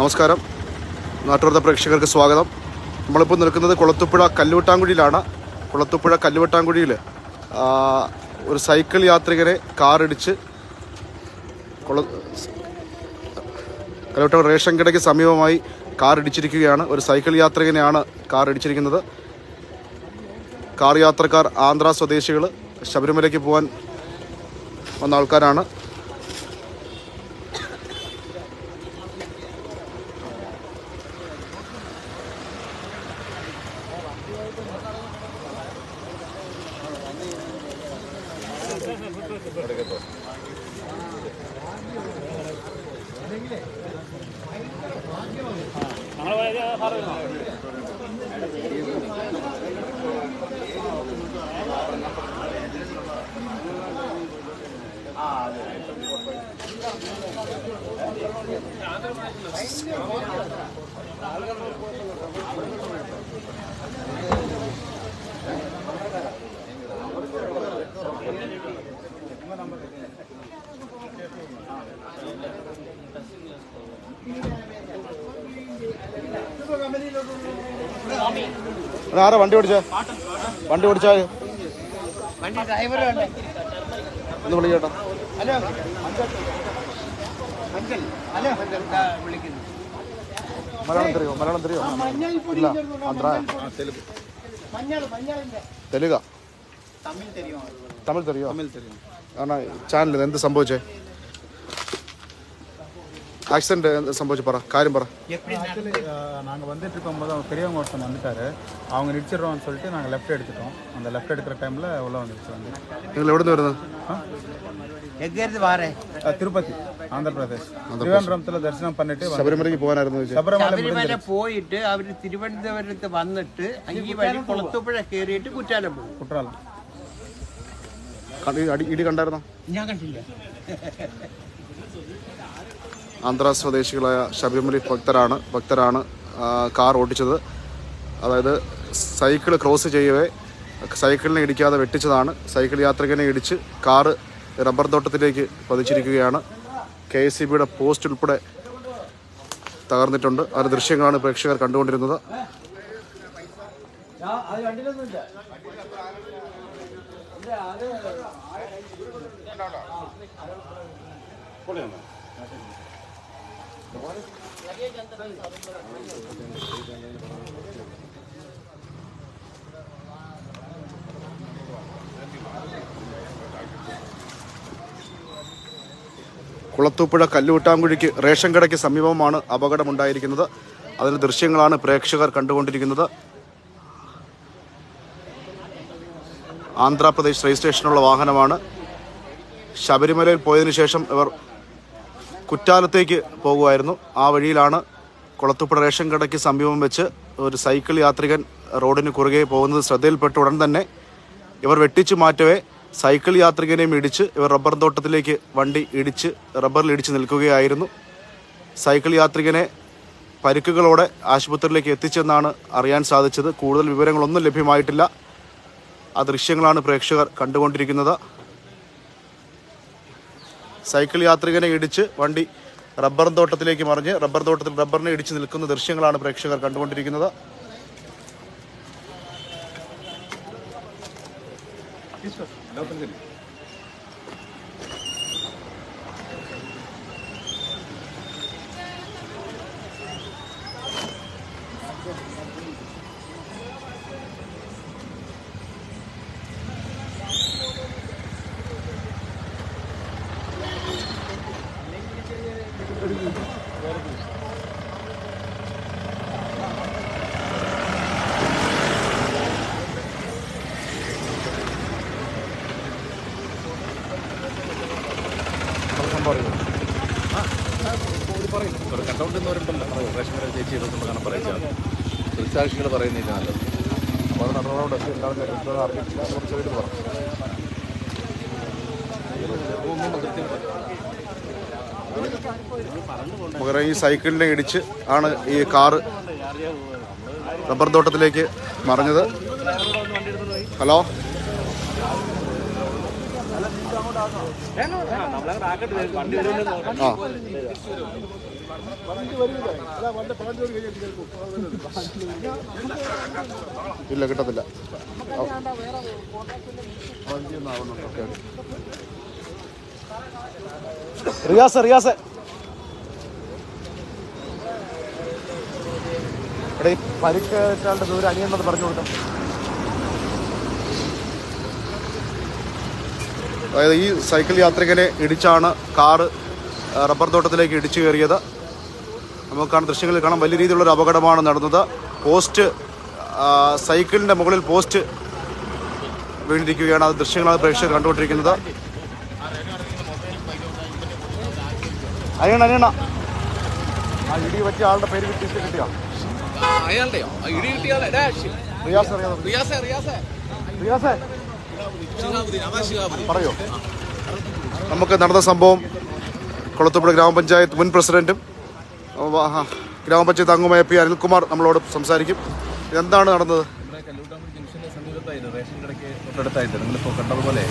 നമസ്കാരം. നാട്ടുവർത്ത പ്രേക്ഷകർക്ക് സ്വാഗതം. നമ്മളിപ്പോൾ നിൽക്കുന്നത് കുളത്തുപ്പുഴ കല്ലുവട്ടാങ്കുഴിയിലാണ് കുളത്തുപ്പുഴ കല്ലുവട്ടാങ്കുഴിയിൽ ഒരു സൈക്കിൾ യാത്രികരെ കാറിടിച്ച് കുള കല്ലുവട്ടം റേഷൻ കടയ്ക്ക് സമീപമായി കാറിടിച്ചിരിക്കുകയാണ്. ഒരു സൈക്കിൾ യാത്രികനെയാണ് കാർ ഇടിച്ചിരിക്കുന്നത് കാർ യാത്രക്കാർ ആന്ധ്ര സ്വദേശികൾ ശബരിമലയ്ക്ക് പോകാൻ വന്ന ആൾക്കാരാണ്. ആരാ വണ്ടി ഓടിച്ച? വണ്ടി ഓടിച്ചാ? വണ്ടി ഡ്രൈവർ ഡ്രൈവറുണ്ട് ഒന്ന് വിളിക്കട്ടോ ഹലോ. മലയാളം തെറിയോ മലയാളം തെറിയോ ഇല്ല ആന്ധ്ര മഞ്ഞൾ മഞ്ഞളിന്റെ തെലുങ്ക തമിഴ് தெரியும் തമിഴ് തെറിയോ ആണ് ചാനൽ എന്ത് സംഭവിച്ചേ ആക്സിഡന്റ് എന്ത് സംഭവിച്ചു പറ കാര്യം പറ எப்படி ஆக்சுவலி நாங்கள் வந்துட்டு இருக்கும்போது அவங்க பெரியவங்க ஒருத்தன் வந்துட்டாரு அவங்க இடிச்சிடுறோம்னு சொல்லிட்டு நாங்கள் லெஃப்ட் எடுத்துட்டோம் அந்த லெஃப்ட் எடுக்கிற டைமில் உள்ள வந்துடுச்சு வந்து നിങ്ങൾ എവിടെ നിന്ന് വരുന്നത് எங்க இருந்து வாரேன் அஹ், திருப்பதி ആന്ധ്രാപ്രദേശ്. തിരുവനന്തപുരത്തിൽ ദർശനം പണിട്ട് ശബരിമലയ്ക്ക് പോകാനായിരുന്നു ശബരിമല പോയിട്ട് അവർ തിരുവനന്തപുരത്ത് വന്നിട്ട് ഈ വഴി കുളത്തുപുഴ കയറിയിട്ട് കുറ്റാലം പോകും. കുറ്റാലം ഇടി കണ്ടായിരുന്നോ? ഞാൻ കണ്ടില്ല. ആന്ധ്രാ സ്വദേശികളായ ശബരിമല ഭക്തരാണ് ഭക്തരാണ് കാർ ഓടിച്ചത്. അതായത് സൈക്കിൾ ക്രോസ് ചെയ്യവേ സൈക്കിളിനെ ഇടിക്കാതെ വെട്ടിച്ചതാണ്. സൈക്കിൾ യാത്രികനെ ഇടിച്ച് കാറ് റബ്ബർ തോട്ടത്തിലേക്ക് പതിച്ചിരിക്കുകയാണ്. കെ എസ് സി ബിയുടെ പോസ്റ്റ് ഉൾപ്പെടെ തകർന്നിട്ടുണ്ട്. അതിന്റെ ദൃശ്യങ്ങളാണ് പ്രേക്ഷകർ കണ്ടുകൊണ്ടിരുന്നത്. കുളത്തൂപ്പുഴ കല്ലുവിട്ടാങ്കുഴിക്ക് റേഷൻ കടയ്ക്ക് സമീപമാണ് അപകടമുണ്ടായിരിക്കുന്നത്. അതിന്റെ ദൃശ്യങ്ങളാണ് പ്രേക്ഷകർ കണ്ടുകൊണ്ടിരിക്കുന്നത്. ആന്ധ്രാപ്രദേശ് രജിസ്ട്രേഷനുള്ള വാഹനമാണ്. ശബരിമലയിൽ പോയതിനു ശേഷം ഇവർ കുറ്റാലത്തേക്ക് പോകുമായിരുന്നു. ആ വഴിയിലാണ് കുളത്തുപ്പുഴ റേഷൻ കടയ്ക്ക് സമീപം വെച്ച് ഒരു സൈക്കിൾ യാത്രികൻ റോഡിന് കുറുകെ പോകുന്നത് ശ്രദ്ധയിൽപ്പെട്ട ഉടൻ തന്നെ ഇവർ വെട്ടിച്ചു മാറ്റവേ സൈക്കിൾ യാത്രികനെയും ഇടിച്ച് ഇവർ റബ്ബർ തോട്ടത്തിലേക്ക് വണ്ടി ഇടിച്ച് റബ്ബറിൽ ഇടിച്ച് നിൽക്കുകയായിരുന്നു. സൈക്കിൾ യാത്രികനെ പരിക്കുകളോടെ ആശുപത്രിയിലേക്ക് എത്തിച്ചെന്നാണ് അറിയാൻ സാധിച്ചത്. കൂടുതൽ വിവരങ്ങളൊന്നും ലഭ്യമായിട്ടില്ല. ആ ദൃശ്യങ്ങളാണ് പ്രേക്ഷകർ കണ്ടുകൊണ്ടിരിക്കുന്നത്. സൈക്കിൾ യാത്രികനെ ഇടിച്ച് വണ്ടി റബ്ബർ തോട്ടത്തിലേക്ക് മറിഞ്ഞ് റബ്ബർ തോട്ടത്തിൽ റബ്ബറിനെ ഇടിച്ച് നിൽക്കുന്ന ദൃശ്യങ്ങളാണ് പ്രേക്ഷകർ കണ്ടുകൊണ്ടിരിക്കുന്നത്. తీసుకో. లోపలికి వెళ్ళి. ഒരു കട്ടൗട്ട് എന്ന് പറയുമ്പോൾ റേഷൻ കടയിൽ ചേച്ചി ഇരുപത്തൊന്ന് കാണാൻ പറയുന്നത് ദൃക്സാക്ഷികൾ പറയുന്നില്ല നല്ലത്. അപ്പോൾ അത് നടന്നതുകൊണ്ട് എല്ലാവരും കുറച്ച് പേര് പറഞ്ഞു പകരം ഈ സൈക്കിളിനെ ഇടിച്ച് ആണ് ഈ കാറ് റബ്ബർ തോട്ടത്തിലേക്ക് മറിഞ്ഞത്. ഹലോ? ഇല്ല കിട്ടത്തില്ല. റിയാസ് റിയാസ്. എടേ പരിക്കേറ്റാളുടെ ദൂരം അനിയെന്നത് പറഞ്ഞു കൊടുക്കാം അതായത് ഈ സൈക്കിൾ യാത്രികനെ ഇടിച്ചാണ് കാറ് റബ്ബർ തോട്ടത്തിലേക്ക് ഇടിച്ചു കയറിയത്. നമുക്ക് കാണാൻ ദൃശ്യങ്ങളിൽ കാണാം വലിയ രീതിയിലുള്ള ഒരു അപകടമാണ് നടന്നത്. പോസ്റ്റ് സൈക്കിളിന്റെ മുകളിൽ പോസ്റ്റ് വീണിരിക്കുകയാണ്. അത് ദൃശ്യങ്ങളാണ് പ്രേക്ഷകർ കണ്ടുകൊണ്ടിരിക്കുന്നത്. അയ്യണ അയ്യണ ആ ഇടി പറ്റിയ ആളുടെ പേര് കിട്ടി കിട്ടിയോ? റിയാസ് റിയാസേ. റിയാസേ. പറയോ. നമുക്ക് നടന്ന സംഭവം കൊളത്തുപുഴ ഗ്രാമപഞ്ചായത്ത് മുൻ പ്രസിഡന്റും ഗ്രാമപഞ്ചായത്ത് അംഗമായ പി. അനിൽകുമാർ നമ്മളോട് സംസാരിക്കും. ഇതെന്താണ് നടന്നത്? സമീപത്തായിട്ട് റേഷൻ കടയ്ക്ക് തൊട്ടടുത്തായിട്ട് നിങ്ങളിപ്പോൾ കണ്ടതുപോലെ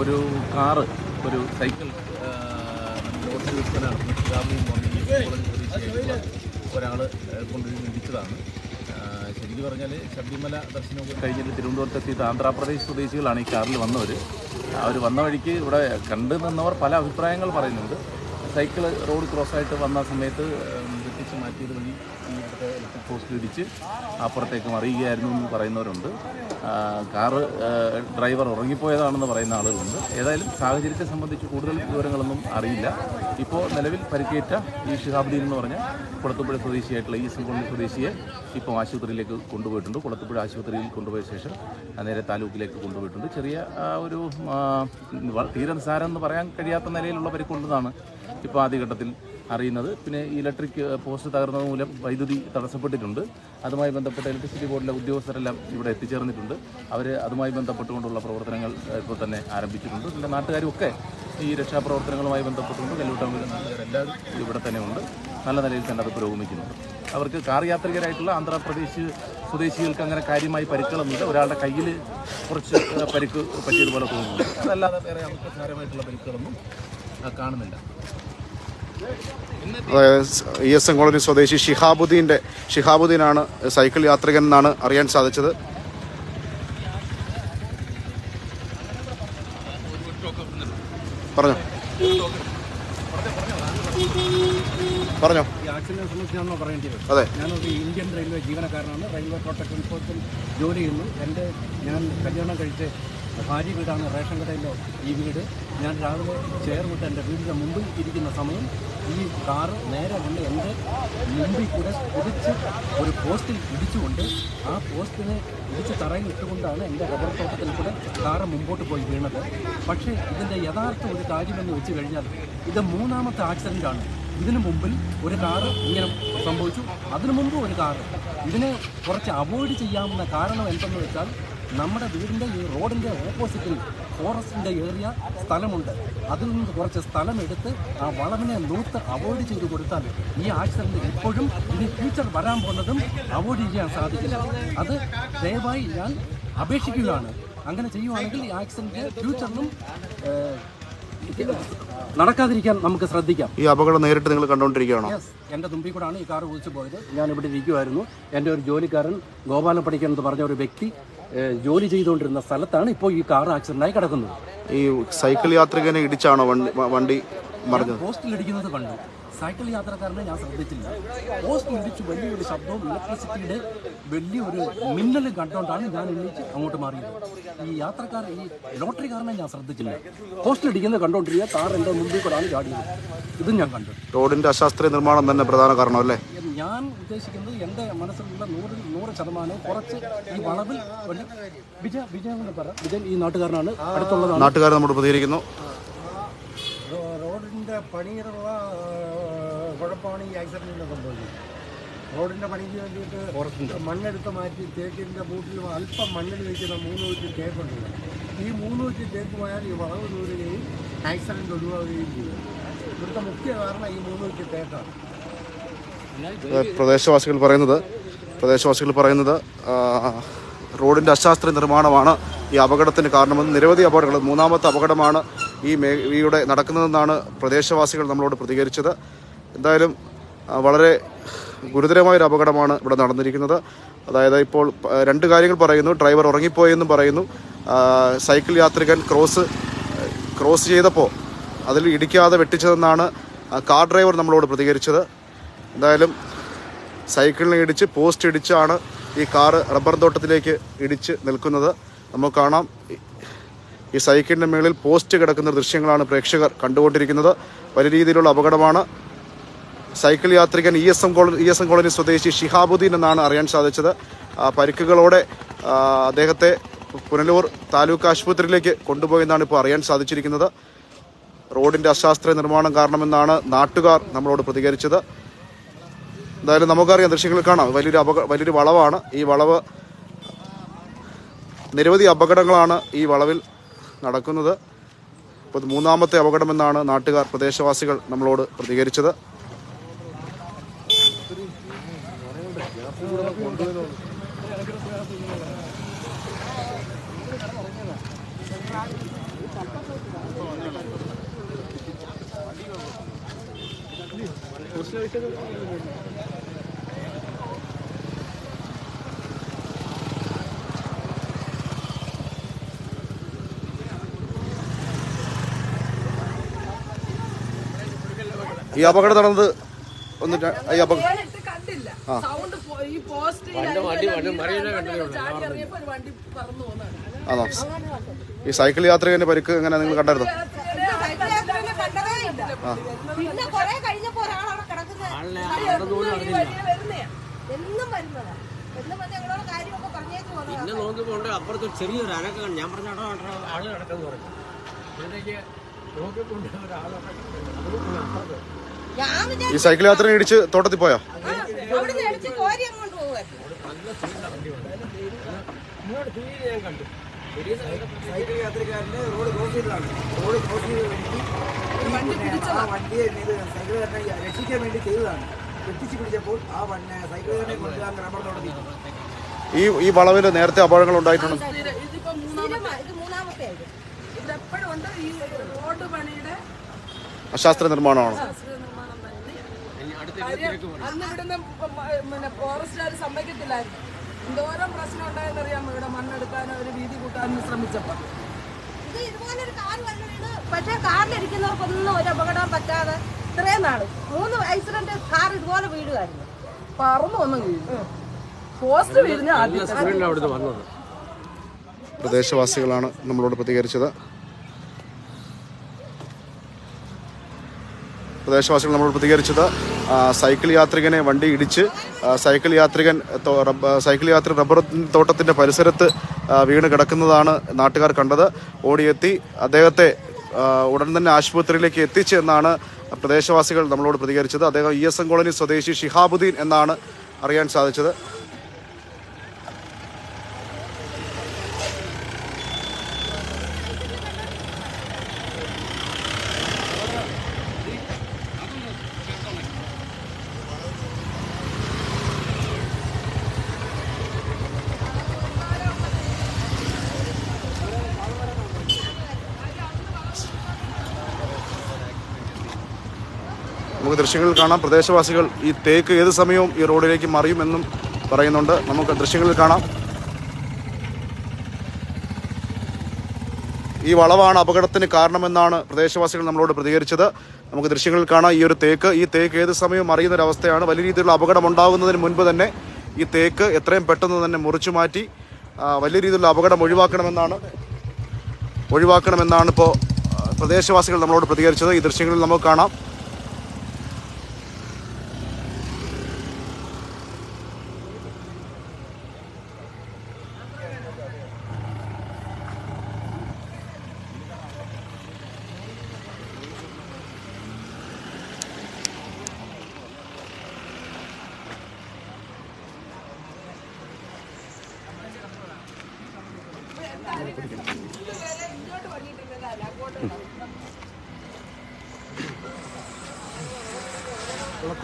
ഒരു കാറ് ഒരു സൈക്കിൾ ഒരാൾ കൊണ്ടുപോയി ഇടിച്ചതാണ്. ശരിക്കും പറഞ്ഞാൽ ശബരിമല ദർശനമൊക്കെ കഴിഞ്ഞിട്ട് തിരുവനന്തപുരത്ത് എത്തിയിട്ട് ആന്ധ്രാപ്രദേശ് സ്വദേശികളാണ് ഈ കാറിൽ വന്നവർ അവർ വന്ന വഴിക്ക് ഇവിടെ കണ്ടു നിന്നവർ പല അഭിപ്രായങ്ങൾ പറയുന്നുണ്ട്. സൈക്കിൾ റോഡ് ക്രോസ് ആയിട്ട് വന്ന സമയത്ത് വെട്ടിച്ച് മാറ്റിയത് വഴി ഇവിടുത്തെ ഇലക്ട്രിക് ഇടിച്ച് അപ്പുറത്തേക്ക് മറിയുകയായിരുന്നു എന്ന് പറയുന്നവരുണ്ട്. കാറ് ഡ്രൈവർ ഉറങ്ങിപ്പോയതാണെന്ന് പറയുന്ന ആളുകളുണ്ട്. ഏതായാലും സാഹചര്യത്തെ സംബന്ധിച്ച് കൂടുതൽ വിവരങ്ങളൊന്നും അറിയില്ല. ഇപ്പോൾ നിലവിൽ പരിക്കേറ്റ ഈ ഷിഹാബുദ്ദീൻ എന്ന് പറഞ്ഞ കുളത്തുപുഴ സ്വദേശിയായിട്ടുള്ള ഈ സിംഗുണ്ടി സ്വദേശിയെ ഇപ്പോൾ ആശുപത്രിയിലേക്ക് കൊണ്ടുപോയിട്ടുണ്ട്. കുളത്തുപുഴ ആശുപത്രിയിൽ കൊണ്ടുപോയ ശേഷം നേരെ താലൂക്കിലേക്ക് കൊണ്ടുപോയിട്ടുണ്ട്. ചെറിയ ഒരു തീരെ നിസ്സാരം എന്ന് പറയാൻ കഴിയാത്ത നിലയിലുള്ള പരിക്കുള്ളതാണ് ഇപ്പോൾ ആദ്യഘട്ടത്തിൽ അറിയുന്നത്. പിന്നെ ഇലക്ട്രിക് പോസ്റ്റ് തകർന്നത് മൂലം വൈദ്യുതി തടസ്സപ്പെട്ടിട്ടുണ്ട്. അതുമായി ബന്ധപ്പെട്ട ഇലക്ട്രിസിറ്റി ബോർഡിലെ ഉദ്യോഗസ്ഥരെല്ലാം ഇവിടെ എത്തിച്ചേർന്നിട്ടുണ്ട്. അവർ അതുമായി ബന്ധപ്പെട്ടുകൊണ്ടുള്ള പ്രവർത്തനങ്ങൾ ഇപ്പോൾ തന്നെ ആരംഭിച്ചിട്ടുണ്ട്. പിന്നെ നാട്ടുകാരും ഒക്കെ ഈ രക്ഷാപ്രവർത്തനങ്ങളുമായി ബന്ധപ്പെട്ടുകൊണ്ട് കല്ലൂട്ടാമ്പിലെ നാട്ടുകാരെല്ലാവരും ഇവിടെ തന്നെ ഉണ്ട്. നല്ല നിലയിൽ തന്നെ അത് പുരോഗമിക്കുന്നുണ്ട്. അവർക്ക് കാർ യാത്രികരായിട്ടുള്ള ആന്ധ്രാപ്രദേശ് സ്വദേശികൾക്ക് അങ്ങനെ കാര്യമായി പരിക്കുകളൊന്നുമില്ല. ഒരാളുടെ കയ്യിൽ കുറച്ച് പരിക്ക് പറ്റിയതുപോലെ തോന്നുന്നു അതല്ലാതെ വേറെ അവർക്ക് സാരമായിട്ടുള്ള പരിക്കുകളൊന്നും കാണുന്നില്ല. ഇ എസ് എം കോളനി സ്വദേശി ഷിഹാബുദ്ദീന്റെ ഷിഹാബുദ്ദീനാണ് സൈക്കിൾ യാത്രികൻ എന്നാണ് അറിയാൻ സാധിച്ചത്. പറഞ്ഞോ. പറഞ്ഞോ. ഈ ആക്സിഡന്റിനെ സംബന്ധിച്ച് ഞാനോ പറയേണ്ടത് അതെ. ഞാനൊരു ഇന്ത്യൻ റെയിൽവേ ജീവനക്കാരനാണ്. റെയിൽവേ പ്രൊട്ടക്ഷൻ ഫോഴ്സിൽ ജോലി ചെയ്യുന്നു. എന്റെ ഞാൻ കല്യാണം കഴിച്ച് ഭാര്യ വീടാണ് റേഷൻ കടയിലോ ഈ വീട്. ഞാൻ രാവിലെ ചെയർ വിട്ട് എന്റെ വീടിന്റെ മുമ്പിൽ ഇരിക്കുന്ന സമയം ഈ കാർ നേരെ കൊണ്ട് എന്റെ മുമ്പിൽ കൂടെ കുതിച്ച് ഒരു പോസ്റ്റിൽ ഇടിച്ചുകൊണ്ട് ആ പോസ്റ്റിനെ ഇടിച്ച് തറയിൽ ഇട്ടുകൊണ്ടാണ് എന്റെ റബ്ബർ തോട്ടത്തിൽ കൂടെ കാറ് മുമ്പോട്ട് പോയി വീണത്. പക്ഷേ ഇതിന്റെ യഥാർത്ഥ ഒരു കാര്യമെന്ന് വെച്ച് കഴിഞ്ഞാൽ ഇത് മൂന്നാമത്തെ ആക്സിഡന്റാണ്. ഇതിനു മുമ്പിൽ ഒരു കാറ് ഇങ്ങനെ സംഭവിച്ചു. അതിനു മുമ്പ് ഒരു കാറ്. ഇതിനെ കുറച്ച് അവോയ്ഡ് ചെയ്യാവുന്ന കാരണം എന്തെന്ന് വെച്ചാൽ നമ്മുടെ വീടിന്റെ ഈ റോഡിന്റെ ഓപ്പോസിറ്റിൽ ഫോറസ്റ്റിന്റെ ഏറിയ സ്ഥലമുണ്ട്. അതിൽ നിന്ന് കുറച്ച് സ്ഥലം എടുത്ത് ആ വളവിനെ നൂത്ത് അവോയ്ഡ് ചെയ്ത് കൊടുത്താൽ ഈ ആക്സിഡന്റ് എപ്പോഴും ഇനി ഫ്യൂച്ചർ വരാൻ പോകുന്നതും അവോയ്ഡ് ചെയ്യാൻ സാധിക്കില്ല. അത് ദയവായി ഞാൻ അപേക്ഷിക്കുകയാണ്. അങ്ങനെ ചെയ്യുവാണെങ്കിൽ ഈ ആക്സിഡന്റ് ഫ്യൂച്ചറിലും നടക്കാതിരിക്കാൻ നമുക്ക് ശ്രദ്ധിക്കാം. ഈ അപകടം നേരിട്ട് നിങ്ങൾ കണ്ടുകൊണ്ടിരിക്കുകയാണോ? എന്റെ തുമ്പിൽ കൂടാണ് ഈ കാർ കുതിച്ചു പോയത്. ഞാൻ ഇവിടെ ഇരിക്കുമായിരുന്നു എന്റെ ഒരു ജോലിക്കാരൻ ഗോപാലം പഠിക്കൻ എന്ന് പറഞ്ഞ ഒരു വ്യക്തി ജോലി ചെയ്തുകൊണ്ടിരുന്ന സ്ഥലത്താണ് ഇപ്പോൾ ഈ കാർ ആക്സിഡന്റായി കിടക്കുന്നത്. ഈ സൈക്കിൾ യാത്രികനെ ഇടിച്ചാണോ വണ്ടി വണ്ടി മറിഞ്ഞത്? പോസ്റ്റിൽ ഇടിക്കുന്നത് കണ്ടു. സൈക്കിൾ യാത്രക്കാരനെ ഞാൻ ശ്രദ്ധിച്ചില്ല. പോസ്റ്റ് ഇടിച്ച് വലിയൊരു ശബ്ദവും ഇലക്ട്രിസിറ്റിയുടെ വലിയൊരു മിന്നലും കണ്ടുകൊണ്ടാണ് ഞാൻ എണീച്ച് അങ്ങോട്ട് മാറിയത്. ഈ യാത്രക്കാർ ഈ ലോട്ടറിക്കാരനെ ഞാൻ ശ്രദ്ധിച്ചില്ല. പോസ്റ്റിൽ ഇടിക്കുന്നത് കണ്ടുകൊണ്ടിരിക്കുക കാർ എന്റെ മുമ്പിൽ കൂടാണ് ചാടിയത്. ഇതും ഞാൻ കണ്ടു. റോഡിന്റെ അശാസ്ത്രീയ നിർമ്മാണം തന്നെ പ്രധാന കാരണം അല്ലേ ഞാൻ ഉദ്ദേശിക്കുന്നത് എന്റെ മനസ്സിലുള്ള നൂറ് നൂറ് ശതമാനം കുറച്ച് ഈ വളവിൽ വിജയ വിജയം കൊണ്ട് പറ. വിജയൻ ഈ നാട്ടുകാരനാണ്. അടുത്തുള്ളതാണ്. നാട്ടുകാർ നമ്മോട് പ്രതികരിക്കുന്നു. റോഡിന്റെ പണിയിലുള്ള കുഴപ്പമാണ് ഈ ആക്സിഡന്റിന്റെ സംഭവിച്ചത് റോഡിന്റെ പണിക്ക് വേണ്ടിയിട്ട് മണ്ണെടുത്ത് മാറ്റി തേക്കിന്റെ ബൂട്ടിൽ അല്പം മണ്ണിൽ വയ്ക്കുന്ന മൂന്ന് വെച്ച് തേക്കുണ്ട്. ഈ മൂന്ന് വെച്ച് തേക്ക് പോയാൽ ഈ വളവ് ദൂരുകയും ആക്സിഡന്റ് ഒഴിവാകുകയും ചെയ്യും. ഇവിടുത്തെ മുഖ്യ കാരണം ഈ മൂന്ന് വെച്ച് തേക്കാണ്. പ്രദേശവാസികൾ പറയുന്നത് പ്രദേശവാസികൾ പറയുന്നത് റോഡിന്റെ അശാസ്ത്രീയ നിർമ്മാണമാണ് ഈ അപകടത്തിന് കാരണമെന്ന്. നിരവധി അപകടങ്ങൾ മൂന്നാമത്തെ അപകടമാണ് ഈ മേ ഇവിടെ നടക്കുന്നതെന്നാണ് പ്രദേശവാസികൾ നമ്മളോട് പ്രതികരിച്ചത്. എന്തായാലും വളരെ ഗുരുതരമായൊരു അപകടമാണ് ഇവിടെ നടന്നിരിക്കുന്നത്. അതായത് ഇപ്പോൾ രണ്ട് കാര്യങ്ങൾ പറയുന്നു. ഡ്രൈവർ ഉറങ്ങിപ്പോയെന്നും പറയുന്നു. സൈക്കിൾ യാത്രികൻ ക്രോസ് ക്രോസ് ചെയ്തപ്പോൾ അതിൽ ഇടിക്കാതെ വെട്ടിച്ചതെന്നാണ് കാർ ഡ്രൈവർ നമ്മളോട് പ്രതികരിച്ചത്. എന്തായാലും സൈക്കിളിനെ ഇടിച്ച് പോസ്റ്റ് ഇടിച്ചാണ് ഈ കാറ് റബ്ബർ തോട്ടത്തിലേക്ക് ഇടിച്ച് നിൽക്കുന്നത്. നമുക്ക് കാണാം. ഈ- സൈക്കിളിന്റെ മുകളിൽ പോസ്റ്റ് കിടക്കുന്ന ദൃശ്യങ്ങളാണ് പ്രേക്ഷകർ കണ്ടുകൊണ്ടിരിക്കുന്നത്. വലിയ രീതിയിലുള്ള അപകടമാണ്. സൈക്കിൾ യാത്രികൻ E S M colony E S M colony സ്വദേശി ഷിഹാബുദ്ദീൻ എന്നാണ് അറിയാൻ സാധിച്ചത്. പരിക്കുകളോടെ അദ്ദേഹത്തെ പുനലൂർ താലൂക്ക് ആശുപത്രിയിലേക്ക് കൊണ്ടുപോയെന്നാണ് ഇപ്പോൾ അറിയാൻ സാധിച്ചിരിക്കുന്നത്. റോഡിന്റെ അശാസ്ത്രീയ നിർമ്മാണം കാരണമെന്നാണ് നാട്ടുകാർ നമ്മളോട് പ്രതികരിച്ചത്. എന്തായാലും നമുക്കറിയാം ദൃശ്യങ്ങൾ കാണാം. വലിയൊരു അപക വലിയൊരു വളവാണ്. ഈ വളവ് നിരവധി അപകടങ്ങളാണ് ഈ വളവിൽ നടക്കുന്നത്. ഇപ്പോൾ മൂന്നാമത്തെ അപകടമെന്നാണ് നാട്ടുകാർ പ്രദേശവാസികൾ നമ്മളോട് പ്രതികരിച്ചത്. ഈ അപകടം നടന്നത് ഒന്ന് ര- ഈ അപകടം നേരിട്ട് കണ്ടില്ല. സൗണ്ട് ഈ പോസ്റ്റ് ചാടി ഇറങ്ങിയപ്പോ ഒരു വണ്ടി പറന്നു പോകുന്നതാണ്. ആണോ ഈ സൈക്കിൾ യാത്രികന്റെ പരിക്ക് എങ്ങനെ നിങ്ങൾ കണ്ടായിരുന്നു? പിന്നെ നോക്കിക്കൊണ്ട് അപ്പുറത്ത് ചെറിയൊരു അനക്കം കണ്ടു. ഞാൻ പറഞ്ഞ ആൾ കിടക്കുന്നു പറഞ്ഞു. നോക്കിക്കൊണ്ട് ഒരാളെ. ഈ സൈക്കിൾ യാത്ര ഇടിച്ച് തോട്ടത്തിൽ പോയോ? സൈക്കിൾ യാത്രക്കാരന് റോഡ് ക്രോസ് ചെയ്തതാണ് റോഡ് ക്രോസ് ചെയ്ത് വേണ്ടി ആ വണ്ടിയെ ഇത് സൈക്കിളുകാരനെ രക്ഷിക്കാൻ വേണ്ടി ചെയ്തതാണ്. വെട്ടിച്ച് പിടിച്ചപ്പോൾ ആ വണ്ടി സൈക്കിളുകാരനെ കൊണ്ട് ആ റബ്ബർ തോട്ടത്തിൽ ഈ ഈ വളവിൽ നേരത്തെ അപകടങ്ങൾ ഉണ്ടായിട്ടുണ്ട്? ഇതിപ്പോ മൂന്നാമത്തെ കാര്യം അന്ന് ഇവിടുന്ന് പിന്നെ ഫോറസ്റ്റുകാർ സമ്മതിക്കത്തില്ലായിരുന്നു. എന്തോരം പ്രശ്നം ഉണ്ടായെന്നറിയാമോ ഇവിടെ മണ്ണെടുക്കാനോ ഒരു വീതി കൂട്ടാനും ശ്രമിച്ചപ്പോ? ഇത് ഇതുപോലൊരു കാർ വന്നു വീണ് പക്ഷേ കാറിലിരിക്കുന്നവർക്കൊന്നും ഒരു അപകടം പറ്റാതെ ഇത്രയും നാൾ മൂന്ന് ആക്സിഡന്റ് കാർ ഇതുപോലെ വീഴുമായിരുന്നു പറന്നു ഒന്നും വീഴും പോസ്റ്റ് വീഴുന്ന വന്നത്. പ്രദേശവാസികളാണ് നമ്മളോട് പ്രതികരിച്ചത് പ്രദേശവാസികൾ നമ്മളോട് പ്രതികരിച്ചത് സൈക്കിൾ യാത്രികനെ വണ്ടി ഇടിച്ച് സൈക്കിൾ യാത്രികൻ സൈക്കിൾ യാത്രി റബ്ബർ തോട്ടത്തിന്റെ പരിസരത്ത് വീണ് കിടക്കുന്നതാണ് നാട്ടുകാർ കണ്ടത്. ഓടിയെത്തി അദ്ദേഹത്തെ ഉടൻ തന്നെ ആശുപത്രിയിലേക്ക് എത്തിച്ചെന്നാണ് പ്രദേശവാസികൾ നമ്മളോട് പ്രതികരിച്ചത്. അദ്ദേഹം ഇ എസ് എം കോളനി സ്വദേശി ഷിഹാബുദ്ദീൻ എന്നാണ് അറിയാൻ സാധിച്ചത് നമുക്ക് ദൃശ്യങ്ങളിൽ കാണാം. പ്രദേശവാസികൾ ഈ തേക്ക് ഏത് സമയവും ഈ റോഡിലേക്ക് മറിയുമെന്നും പറയുന്നുണ്ട്. നമുക്ക് ദൃശ്യങ്ങളിൽ കാണാം. ഈ വളവാണ് അപകടത്തിന് കാരണമെന്നാണ് പ്രദേശവാസികൾ നമ്മളോട് പ്രതികരിച്ചത്. നമുക്ക് ദൃശ്യങ്ങളിൽ കാണാം ഈ ഒരു തേക്ക്. ഈ തേക്ക് ഏത് സമയവും അറിയുന്ന ഒരു അവസ്ഥയാണ് വലിയ രീതിയിലുള്ള അപകടം ഉണ്ടാകുന്നതിന് മുൻപ് തന്നെ ഈ തേക്ക് എത്രയും പെട്ടെന്ന് തന്നെ മുറിച്ചു മാറ്റി വലിയ രീതിയിലുള്ള അപകടം ഒഴിവാക്കണമെന്നാണ് ഒഴിവാക്കണമെന്നാണ് ഇപ്പോൾ പ്രദേശവാസികൾ നമ്മളോട് പ്രതികരിച്ചത്. ഈ ദൃശ്യങ്ങളിൽ നമുക്ക് കാണാം.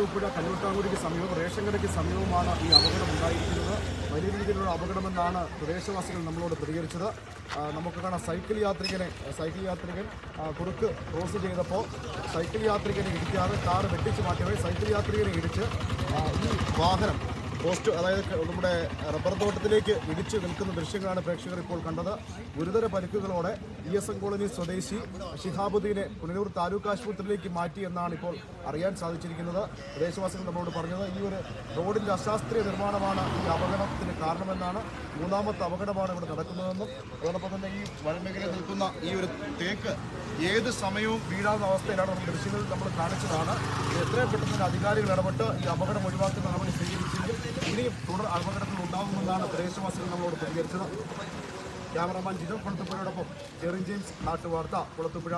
കുളത്തൂപ്പുഴ കല്ലൂട്ടാങ്കുടിക്ക് സമീപം റേഷൻ കടയ്ക്ക് സമീപമാണ് ഈ അപകടം ഉണ്ടായിരിക്കുന്നത്. വലിയ രീതിയിലുള്ള അപകടമെന്നാണ് പ്രദേശവാസികൾ നമ്മളോട് പ്രതികരിച്ചത്. നമുക്ക് കാണാം സൈക്കിൾ യാത്രികനെ സൈക്കിൾ യാത്രികൻ കുറുക്ക് ക്രോസ് ചെയ്തപ്പോൾ സൈക്കിൾ യാത്രികനെ ഇടിക്കാതെ കാറ് വെട്ടിച്ച് മാറ്റിയവരെ സൈക്കിൾ യാത്രികനെ ഇടിച്ച് ഈ വാഹനം പോസ്റ്റ് അതായത് നമ്മുടെ റബ്ബർ തോട്ടത്തിലേക്ക് ഇടിച്ച് നിൽക്കുന്ന ദൃശ്യങ്ങളാണ് പ്രേക്ഷകർ ഇപ്പോൾ കണ്ടത്. ഗുരുതര പരിക്കുകളോടെ ഇ എസ് എൻ കോളനി സ്വദേശി ഷിഹാബുദ്ദീനെ പുനലൂർ താലൂക്ക് ആശുപത്രിയിലേക്ക് മാറ്റി എന്നാണ് ഇപ്പോൾ അറിയാൻ സാധിച്ചിരിക്കുന്നത്. പ്രദേശവാസികൾ നമ്മളോട് പറഞ്ഞത് ഈ ഒരു റോഡിന്റെ അശാസ്ത്രീയ നിർമ്മാണമാണ് ഈ അപകടത്തിന് കാരണമെന്നാണ്. മൂന്നാമത്തെ അപകടമാണ് ഇവിടെ നടക്കുന്നതെന്നും അതോടൊപ്പം തന്നെ ഈ വനമേഖലയിൽ നിൽക്കുന്ന ഈ ഒരു തേക്ക് ഏത് സമയവും വീഴാവുന്ന അവസ്ഥയിലാണ് നമ്മൾ ദൃശ്യങ്ങൾ നമ്മൾ കാണിച്ചതാണ്. എത്രയും പെട്ടെന്ന് അധികാരികൾ ഇടപെട്ട് ഈ അപകടം ഒഴിവാക്കുന്ന നടപടി സ്വീകരിച്ചെങ്കിൽ ഇനിയും തുടർ അപകടങ്ങൾ ഉണ്ടാകുമെന്നാണ് പ്രദേശവാസികൾ നമ്മളോട് പ്രതികരിച്ചത്. ക്യാമറമാൻ ജിതോ കുളത്തുപുഴയോടൊപ്പം ജെറിൻ ജെയിംസ് നാട്ടുവാർത്ത കുളത്തുപുഴ.